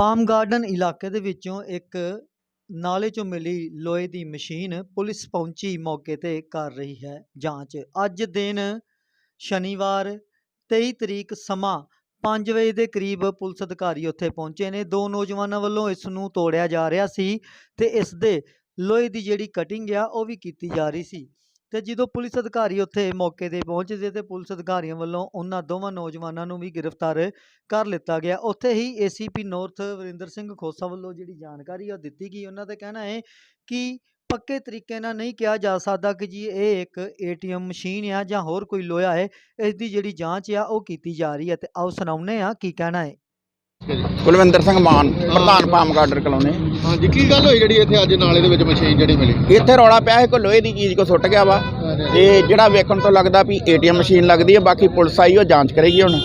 Palm garden ਇਲਾਕੇ ਦੇ ਵਿੱਚੋਂ ਇੱਕ ਨਾਲੇ 'ਚੋਂ ਮਿਲੀ ਲੋਹੇ ਦੀ ਮਸ਼ੀਨ ਪੁਲਿਸ ਪਹੁੰਚੀ ਮੌਕੇ ਤੇ ਕਰ ਰਹੀ ਹੈ ਜਾਂਚ। ਅੱਜ ਦਿਨ ਸ਼ਨੀਵਾਰ 23 ਤਰੀਕ ਸਮਾਂ 5 ਵਜੇ ਦੇ ਕਰੀਬ ਪੁਲਿਸ ਅਧਿਕਾਰੀ ਉੱਥੇ ਪਹੁੰਚੇ ਨੇ। ਦੋ ਨੌਜਵਾਨਾਂ ਵੱਲੋਂ ਇਸ ਨੂੰ ਤੋੜਿਆ ਜਾ ਰਿਹਾ ਸੀ ਤੇ ਇਸ ਦੇ ਲੋਹੇ ਦੀ ਜਿਹੜੀ ਕਟਿੰਗ ਆ ਉਹ ਵੀ ਕੀਤੀ ਜਾ ਰਹੀ ਸੀ। ਤੇ ਜਦੋਂ ਪੁਲਿਸ ਅਧਿਕਾਰੀ ਉੱਥੇ ਮੌਕੇ ਤੇ ਪਹੁੰਚਦੇ ਤੇ ਪੁਲਿਸ ਅਧਿਕਾਰੀਆਂ ਵੱਲੋਂ ਉਹਨਾਂ ਦੋਵਾਂ ਨੌਜਵਾਨਾਂ ਨੂੰ ਵੀ ਗ੍ਰਿਫਤਾਰ ਕਰ ਲਿੱਤਾ ਗਿਆ। ਉੱਥੇ ਹੀ ਏਸੀਪੀ ਨਾਰਥ ਵਰਿੰਦਰ ਸਿੰਘ ਖੋਸਾ ਵੱਲੋਂ ਜਿਹੜੀ ਜਾਣਕਾਰੀ ਉਹ ਦਿੱਤੀ ਗਈ। ਉਹਨਾਂ ਦਾ ਕਹਿਣਾ ਹੈ ਕਿ ਪੱਕੇ ਤਰੀਕੇ ਨਾਲ ਨਹੀਂ ਕਿਹਾ ਜਾ ਸਕਦਾ ਕਿ ਜੀ ਇਹ ਇੱਕ ਏਟੀਐਮ ਮਸ਼ੀਨ ਆ ਜਾਂ ਹੋਰ ਕੋਈ ਲੋਹਾ ਹੈ। ਇਸ ਦੀ ਜਿਹੜੀ ਜਾਂਚ ਆ ਉਹ ਕੀਤੀ ਜਾ ਰਹੀ ਹੈ ਤੇ ਆਓ ਸੁਣਾਉਂਦੇ ਆ ਕੀ ਕਹਿਣਾ ਹੈ। ਕੁਲਵਿੰਦਰ ਸਿੰਘ ਮਾਨ ਪ੍ਰਧਾਨ ਪਾਮ ਗਾਰਡਰ ਕਲੋਨੀ। ਹਾਂਜੀ ਕੀ ਗੱਲ ਹੋਈ ਜਿਹੜੀ ਇੱਥੇ ਅੱਜ ਨਾਲੇ ਦੇ ਵਿੱਚ ਮਸ਼ੀਨ ਜਿਹੜੀ ਮਿਲੀ? ਇੱਥੇ ਰੌਲਾ ਪਿਆ ਹੈ ਕੋਈ ਲੋਹੇ ਦੀ ਚੀਜ਼ ਕੋ ਸੁੱਟ ਗਿਆ ਵਾ। ਤੇ ਜਿਹੜਾ ਵੇਖਣ ਤੋਂ ਲੱਗਦਾ ਵੀ ਏਟੀਐਮ ਮਸ਼ੀਨ ਲੱਗਦੀ ਹੈ ਬਾਕੀ ਪੁਲਿਸ ਆਈ ਉਹ ਜਾਂਚ ਕਰੇਗੀ ਹੁਣ।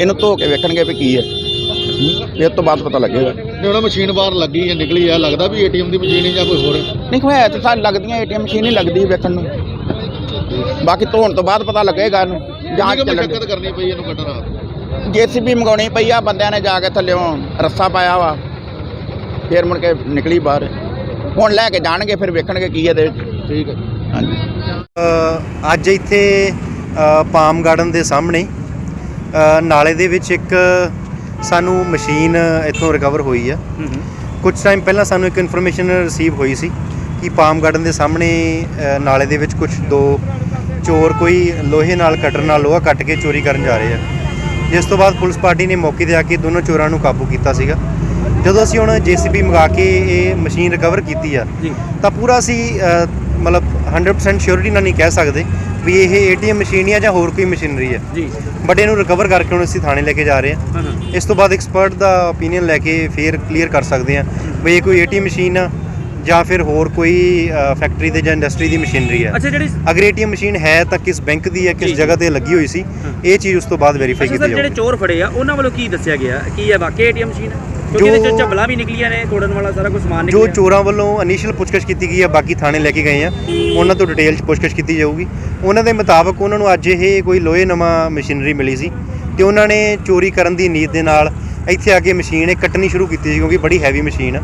ਇਹਨੂੰ ਧੋ ਕੇ ਵੇਖਣਗੇ ਵੀ ਕੀ ਹੈ ਇਹ ਤੋਂ ਬਾਅਦ ਪਤਾ ਲੱਗੇਗਾ। ਜਿਹੜਾ ਮਸ਼ੀਨ ਬਾਹਰ ਲੱਗੀ ਹੈ ਨਿਕਲੀ ਹੈ ਲੱਗਦਾ ਵੀ ਏਟੀਐਮ ਦੀ ਮਸ਼ੀਨ ਹੈ ਜਾਂ ਕੋਈ ਹੋਰ? ਨਹੀਂ ਕੋਈ ਹੈ ਤਾਂ ਸਾਨੂੰ ਲੱਗਦੀਆਂ ਏਟੀਐਮ ਮਸ਼ੀਨ ਹੀ ਲੱਗਦੀ ਵੇਖਣ ਨੂੰ। ਬਾਕੀ ਧੋਣ ਤੋਂ ਬਾਅਦ ਪਤਾ ਲੱਗੇਗਾ ਇਹਨੂੰ। ਜਾਂਚ ਕਰਨੀ ਪਈ ਇਹਨੂੰ ਕੱਢਣ ਜੀਸੀਬੀ ਮੰਗਾਉਣੀ ਪਈ ਆ ਬੰਦਿਆਂ ਨੇ ਜਾ ਕੇ ਥੱਲਿਓਂ ਰੱਸਾ ਪਾਇਆ ਵਾ। ਫੇਰ ਮੁੜ ਕੇ ਨਿਕਲੀ ਬਾਹਰ। ਹੁਣ ਲੈ ਕੇ ਜਾਣਗੇ ਫਿਰ ਵੇਖਣਗੇ ਕੀ ਇਹਦੇ ਵਿੱਚ। ਠੀਕ ਹੈ ਹਾਂਜੀ। ਅੱਜ ਇੱਥੇ ਪਾਮ ਗਾਰਡਨ ਦੇ ਸਾਹਮਣੇ ਨਾਲੇ ਦੇ ਵਿੱਚ ਇੱਕ ਸਾਨੂੰ ਮਸ਼ੀਨ ਇੱਥੋਂ ਰਿਕਵਰ ਹੋਈ ਆ। ਕੁਝ ਟਾਈਮ ਪਹਿਲਾਂ ਸਾਨੂੰ ਇੱਕ ਇਨਫੋਰਮੇਸ਼ਨ ਰਿਸੀਵ ਹੋਈ ਸੀ ਕਿ ਪਾਮ ਗਾਰਡਨ ਦੇ ਸਾਹਮਣੇ ਨਾਲੇ ਦੇ ਵਿੱਚ ਕੁਝ ਦੋ ਚੋਰ ਕੋਈ ਲੋਹੇ ਨਾਲ ਕਟਰ ਨਾਲ ਲੋਹਾ ਕੱਟ ਕੇ ਚੋਰੀ ਕਰਨ ਜਾ ਰਹੇ ਆ। ਜਿਸ ਤੋਂ ਬਾਅਦ ਪੁਲਿਸ ਪਾਰਟੀ ਨੇ ਮੌਕੇ ਤੇ ਆ ਕੇ ਦੋਨੋਂ ਚੋਰਾਂ ਨੂੰ ਕਾਬੂ ਕੀਤਾ ਸੀਗਾ। ਜਦੋਂ ਅਸੀਂ ਹੁਣ ਜੀਸੀਬੀ ਮੰਗਾ ਕੇ ਇਹ ਮਸ਼ੀਨ ਰਿਕਵਰ ਕੀਤੀ ਆ ਤਾਂ ਪੂਰਾ ਅਸੀਂ ਮਤਲਬ 100% ਸ਼ੋਰਿਟੀ ਨਾਲ ਨਹੀਂ ਕਹਿ ਸਕਦੇ ਵੀ ਇਹ ਏਟੀਐਮ ਮਸ਼ੀਨ ਹੈ ਜਾਂ ਹੋਰ ਕੋਈ ਮਸ਼ੀਨਰੀ ਹੈ ਜੀ। ਬਟ ਇਹਨੂੰ ਰਿਕਵਰ ਕਰਕੇ ਹੁਣ ਅਸੀਂ ਥਾਣੇ ਲੈ ਕੇ ਜਾ ਰਹੇ ਹਾਂ ਇਸ ਤੋਂ ਬਾਅਦ ਐਕਸਪਰਟ ਦਾ ਓਪੀਨੀਅਨ ਲੈ ਕੇ ਫੇਰ ਕਲੀਅਰ ਕਰ ਸਕਦੇ ਹਾਂ ਵੀ ਇਹ ਕੋਈ ਏਟੀਐਮ ਮਸ਼ੀਨ ਆ। ਜਾਂ ਫਿਰ ਹੋਰ ਕੋਈ ਫੈਕਟਰੀ ਦੇ ਜਾਂ ਇੰਡਸਟਰੀ ਦੀ ਮਸ਼ੀਨਰੀ ਹੈ। ਅੱਛਾ ਜਿਹੜੀ ਅਗਰ ਏਟੀਐਮ ਮਸ਼ੀਨ ਹੈ ਤਾਂ ਕਿਸ ਬੈਂਕ ਦੀ ਹੈ ਜੀ, ਕਿਸ ਜੀ। ਜਗ੍ਹਾ ਤੇ ਲੱਗੀ ਹੋਈ ਸੀ ਇਹ ਚੀਜ਼ ਉਸ ਤੋਂ ਬਾਅਦ ਵੈਰੀਫਾਈ ਕੀਤੀ ਸਰ ਜਿਹੜੇ ਜਾਊਗੀ। ਚੋਰ ਫੜੇ ਆ ਉਹਨਾਂ ਵੱਲੋਂ ਕੀ ਦੱਸਿਆ ਗਿਆ? ਕੀ ਹੈ ਵਾਕਈ ਏਟੀਐਮ ਮਸ਼ੀਨ ਹੈ? ਕਿਉਂਕਿ ਇਹਦੇ ਜੋ- ਚ ਝਬਲਾ ਵੀ ਨਿਕਲੀਆਂ ਨੇ ਤੋੜਨ ਵਾਲਾ ਸਾਰਾ ਕੁਝ ਸਮਾਨ ਜੋ ਨਿਕਲਿਆ। ਚੋਰਾਂ ਵੱਲੋਂ ਇਨੀਸ਼ੀਅਲ ਪੁੱਛਗਿੱਛ ਕੀਤੀ ਗਈ ਹੈ ਬਾਕੀ ਥਾਣੇ ਲੈ ਕੇ ਗਏ ਆ ਉਹਨਾਂ ਤੋਂ ਡਿਟੇਲ ਚ ਪੁੱਛਗਿੱਛ ਕੀਤੀ ਜਾਊਗੀ। ਉਹਨਾਂ ਦੇ ਮੁਤਾਬਕ ਉਹਨਾਂ ਨੂੰ ਅੱਜ ਇਹ ਕੋਈ ਲੋਹੇ ਨਵਾਂ ਮਸ਼ੀਨਰੀ ਮਿਲੀ ਸੀ ਤੇ ਉਹਨਾਂ ਨੇ ਚੋਰੀ ਕਰਨ ਦੀ ਨੀਤ ਦੇ ਨਾਲ ਇੱਥੇ ਆ ਕੇ ਮਸ਼ੀਨ ਇਹ ਕੱਟਣੀ ਸ਼ੁਰੂ ਕੀਤੀ ਸੀ ਕਿਉਂਕਿ ਬੜੀ ਹੈਵੀ ਮਸ਼ੀਨ ਆ।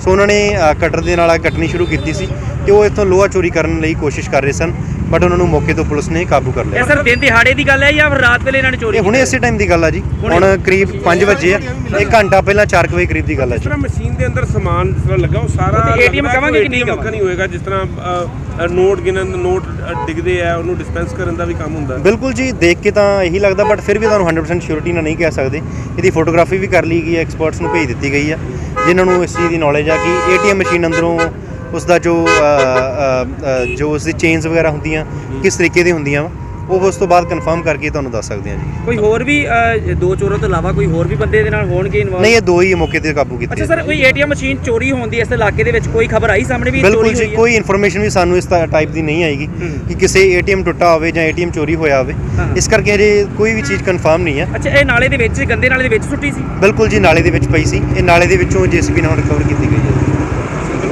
ਸੋ ਉਹਨਾਂ ਨੇ ਅ, ਕਟਰ ਦੇ ਨਾਲ ਆ ਕੱਟਣੀ ਸ਼ੁਰੂ ਕੀਤੀ ਸੀ ਤੇ ਉਹ ਇੱਥੋਂ ਲੋਹਾ ਚੋਰੀ ਕਰਨ ਲਈ ਕੋਸ਼ਿਸ਼ ਕਰ ਰਹੇ ਸਨ। ਬਟ ਉਹਨਾਂ ਨੂੰ ਮੌਕੇ ਤੋਂ ਪੁਲਿਸ ਨੇ ਕਾਬੂ ਕਰ ਇਹ ਲਿਆ ਸਰ ਦਿਨ ਦਿਹਾੜੇ ਦੀ ਗੱਲ ਹੈ ਜਾਂ ਫਿਰ ਰਾਤ ਵੇਲੇ ਇਹਨਾਂ ਨੇ ਚੋਰੀ ਇਹ ਹੁਣੇ? ਇਸੇ ਟਾਈਮ ਦੀ ਗੱਲ ਆ ਜੀ। ਹੁਣੇ? ਕਰੀਬ 5 ਵਜੇ ਆ। ਇੱਕ ਘੰਟਾ ਪਹਿਲਾਂ 4 ਵਜੇ ਕਰੀਬ ਦੀ ਗੱਲ ਆ ਜਿਸ ਜੀ ਤਰ੍ਹਾਂ ਮਸ਼ੀਨ ਦੇ ਅੰਦਰ ਸਮਾਨ ਜਿਸ ਤਰ੍ਹਾਂ ਲੱਗਾ ਉਹ ਸਾਰਾ ਤੇ ATM ਲੱਗਦਾ ਕਵਾਂਗੇ ਕਿ ਨਹੀਂ ATM ਨਹੀਂ ਹੋਏਗਾ। ਜਿਸ ਤਰ੍ਹਾਂ ਅ, ਅ, ਨੋਟ ਗਿਣਨ ਨੋਟ ਅ, ਡਿੱਗਦੇ ਆ ਉਹਨੂੰ ਡਿਸਪੈਂਸ ਕਰਨ ਦਾ ਵੀ ਕੰਮ ਹੁੰਦਾ। ਬਿਲਕੁਲ ਜੀ ਦੇਖ ਕੇ ਤਾਂ ਇਹੀ ਲੱਗਦਾ ਬਟ ਫਿਰ ਵੀ ਤੁਹਾਨੂੰ 100% ਸ਼ੋਰਿਟੀ ਨਾਲ ਨਹੀਂ ਕਹਿ ਸਕਦੇ। ਇਹਦੀ ਫੋਟੋਗ੍ਰਾਫੀ ਵੀ ਕਰ ਲਈ ਗਈ ਹੈ ਐਕਸਪਰਟਸ ਨੂੰ ਭੇਜ ਦਿੱਤੀ ਗਈ ਹੈ। ਜਿਨ੍ਹਾਂ ਨੂੰ ਇਸ ਚੀਜ਼ ਦੀ ਨੌਲੇਜ ਆ ਕਿ ਏਟੀਐਮ ਮਸ਼ੀਨ ਅੰਦਰੋਂ ਉਸ ਦਾ ਜੋ ਜੋ ਉਸ ਦੀ ਚੇਨਸ ਵਗੈਰਾ ਹੁੰਦੀਆਂ ਕਿਸ ਤਰੀਕੇ ਦੀ ਹੁੰਦੀਆਂ ਉਹ ਉਸ ਤੋਂ ਬਾਅਦ ਕਨਫਰਮ ਕਰਕੇ ਤੁਹਾਨੂੰ ਦੱਸ ਸਕਦੇ ਹਾਂ ਜੀ। ਕੋਈ ਹੋਰ ਵੀ ਦੋ ਚੋਰਾਂ ਤੋਂ ਇਲਾਵਾ ਕੋਈ ਹੋਰ ਵੀ ਬੰਦੇ ਇਹਦੇ ਨਾਲ ਹੋਣਗੇ ਇਨਵੋਲਵ ਨਹੀਂ ਇਹ ਦੋ ਹੀ ਮੌਕੇ ਤੇ ਕਾਬੂ ਕੀਤੇ ਅੱਛਾ ਸਰ ਕੋਈ ਏਟੀਐਮ ਮਸ਼ੀਨ ਚੋਰੀ ਹੋਣ ਦੀ ਇਸ ਇਲਾਕੇ ਦੇ ਵਿੱਚ ਕੋਈ ਖਬਰ ਆਈ ਸਾਹਮਣੇ ਵੀ ਬਿਲਕੁਲ ਚੋਰੀ ਜੀ? ਕੋਈ ਇਨਫੋਰਮੇਸ਼ਨ ਵੀ ਸਾਨੂੰ ਇਸ ਟਾਈਪ ਦੀ ਨਹੀਂ ਆਏਗੀ। ਕਿ ਕਿਸੇ ਏਟੀਐਮ ਟੁੱਟਾ ਹੋਵੇ ਜਾਂ ਏਟੀਐਮ ਚੋਰੀ ਹੋਇਆ ਹੋਵੇ। ਇਸ ਕਰਕੇ ਹਜੇ ਕੋਈ ਵੀ ਚੀਜ਼ ਕਨਫਰਮ ਨਹੀਂ ਹੈ। ਅੱਛਾ ਇਹ ਨਾਲੇ ਦੇ ਵਿੱਚ ਗੰਦੇ ਨਾਲੇ ਦੇ ਵਿੱਚ ਸੁੱਟੀ ਸੀ? ਬਿਲਕੁਲ ਜੀ ਨਾਲੇ ਦੇ ਵਿੱਚ ਪਈ ਸੀ। ਇਹ ਨਾਲੇ ਦੇ ਵਿੱਚੋਂ ਜੀਸੀਬੀ ਨਾਲ ਰਿਕਵਰ ਕੀਤੀ ਗਈ ਹੈ।